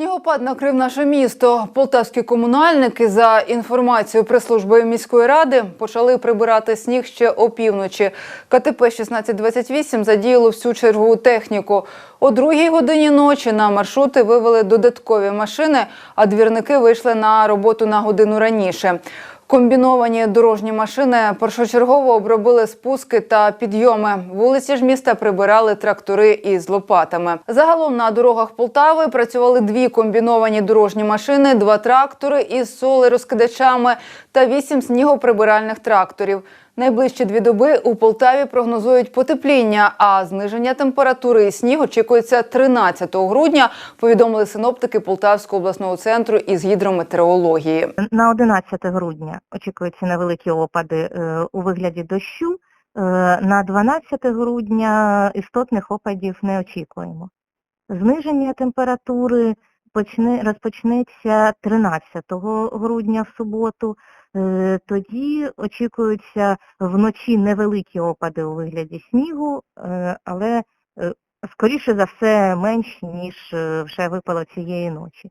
Снігопад накрив наше місто. Полтавські комунальники, за інформацією прес-служби міської ради, почали прибирати сніг ще опівночі. КТП 1628 задіяло всю чергову техніку. О другій годині ночі на маршрути вивели додаткові машини, а двірники вийшли на роботу на годину раніше. Комбіновані дорожні машини першочергово обробили спуски та підйоми. Вулиці ж міста прибирали трактори із лопатами. Загалом на дорогах Полтави працювали дві комбіновані дорожні машини, два трактори із солерозкидачами та вісім снігоприбиральних тракторів. Найближчі дві доби у Полтаві прогнозують потепління, а зниження температури і сніг очікується 13 грудня. Повідомили синоптики Полтавського обласного центру із гідрометеорології. На 11 грудня очікуються невеликі опади е, у вигляді дощу. Е, На 12 грудня істотних опадів не очікуємо. Зниження температури почне, розпочнеться 13 грудня в суботу. Е, Тоді очікуються вночі невеликі опади у вигляді снігу, е, але е, скоріше за все менші, ніж вже випало цієї ночі.